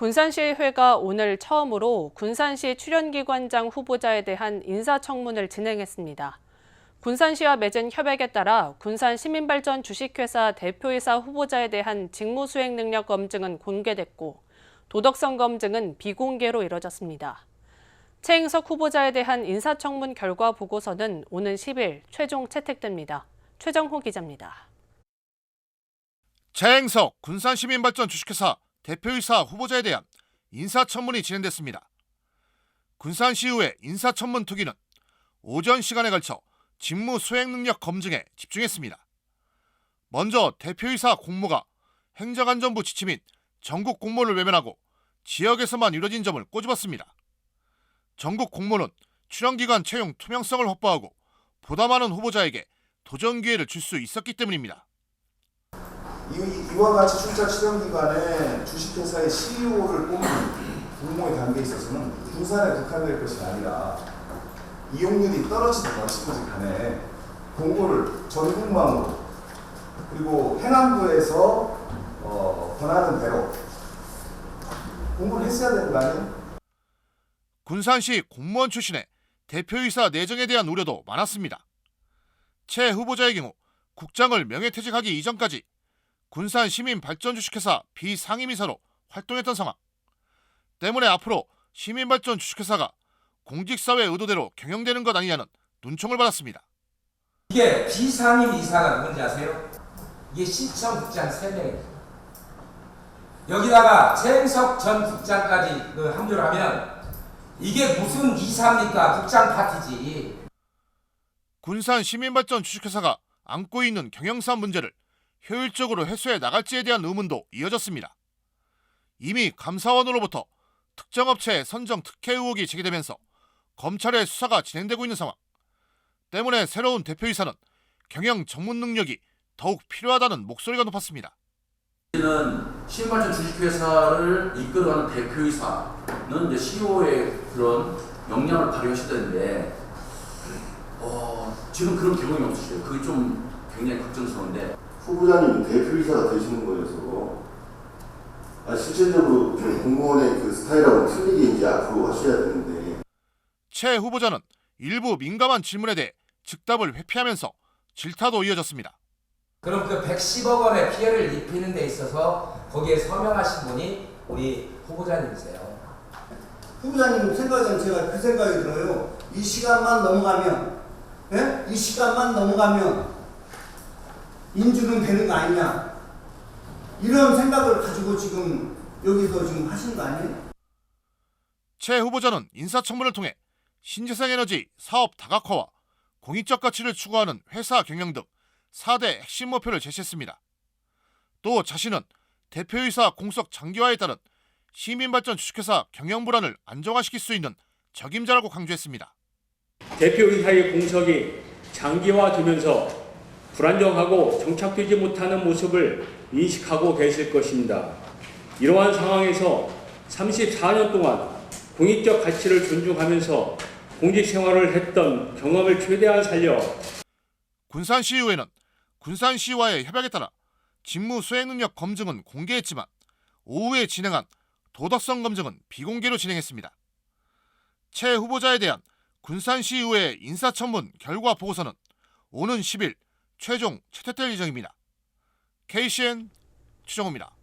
군산시의회가 오늘 처음으로 군산시 출연기관장 후보자에 대한 인사청문을 진행했습니다. 군산시와 맺은 협약에 따라 군산 시민발전 주식회사 대표이사 후보자에 대한 직무수행 능력 검증은 공개됐고 도덕성 검증은 비공개로 이뤄졌습니다. 최행석 후보자에 대한 인사청문 결과 보고서는 오는 10일 최종 채택됩니다. 최정호 기자입니다. 최행석 군산시민발전 주식회사 대표이사 후보자에 대한 인사청문이 진행됐습니다. 군산시의회 인사청문 특위는 오전 시간에 걸쳐 직무 수행 능력 검증에 집중했습니다. 먼저 대표이사 공모가 행정안전부 지침 인 전국 공모를 외면하고 지역에서만 이뤄진 점을 꼬집었습니다. 전국 공모는 출연기관 채용 투명성을 확보하고 보다 많은 후보자에게 도전 기회를 줄 수 있었기 때문입니다. 이, 와 같이 출자 출연 기관에 주식회사의 CEO를 뽑는 공모의 단계에 있어서는 군산에 국한될 것이 아니라 이용률이 떨어지든 마찬가지 간에 공모를 전국망으로 그리고 해남부에서 어, 권하는 대로 공모를 했어야 되는 거 아니에요? 군산시 공무원 출신의 대표이사 내정에 대한 우려도 많았습니다. 최 후보자의 경우 국장을 명예퇴직하기 이전까지 군산 시민 발전 주식회사 비상임이사로 활동했던 상황. 때문에 앞으로 시민 발전 주식회사가 공직사회 의도대로 경영되는 것 아니냐는 눈총을 받았습니다. 이게 비상임 이사가 누군지 아세요? 이게 시청국장 3명입니다. 여기다가 최행석 전 국장까지 그 합류를 하면 이게 무슨 이사입니까? 국장 파티지. 군산 시민발전 주식회사가 안고 있는 경영상 문제를 효율적으로 해소해 나갈지에 대한 의문도 이어졌습니다. 이미 감사원으로부터 특정 업체의 선정 특혜 의혹이 제기되면서 검찰의 수사가 진행되고 있는 상황. 때문에 새로운 대표이사는 경영 전문 능력이 더욱 필요하다는 목소리가 높았습니다. 는 신발전 주식회사를 이끌어가는 대표이사는 이제 CEO의 그런 역량을 발휘하시다는데 어, 지금 그런 경험이 없으시죠. 그게 좀 굉장히 걱정스러운데 후보자님 대표이사가 되시는 거여서 아, 실질적으로 좀 공무원의 그 스타일하고 틀리게 이제 앞으로 하셔야 되는데 최 후보자는 일부 민감한 질문에 대해 즉답을 회피하면서 질타도 이어졌습니다. 그럼 그 110억 원의 피해를 입히는 데 있어서 거기에 서명하신 분이 우리 후보자님이세요. 후보자님 생각은 제가 그 생각이 들어요. 이 시간만 넘어가면, 예? 이 시간만 넘어가면 인준은 되는 거 아니냐? 이런 생각을 가지고 지금 여기서 지금 하신 거 아니에요? 최 후보자는 인사청문을 통해 신재생 에너지 사업 다각화와 공익적 가치를 추구하는 회사 경영 등 4대 핵심 목표를 제시했습니다. 또 자신은 대표이사 공석 장기화에 따른 시민발전 주식회사 경영 불안을 안정화시킬 수 있는 적임자라고 강조했습니다. 대표이사의 공석이 장기화되면서 불안정하고 정착되지 못하는 모습을 인식하고 계실 것입니다. 이러한 상황에서 34년 동안 공익적 가치를 존중하면서 공직 생활을 했던 경험을 최대한 살려 군산시의회는 군산시와의 협약에 따라 직무 수행 능력 검증은 공개했지만 오후에 진행한 도덕성 검증은 비공개로 진행했습니다. 최 후보자에 대한 군산시의회 인사청문 결과 보고서는 오는 10일 최종 채택될 예정입니다. KCN 추정호입니다.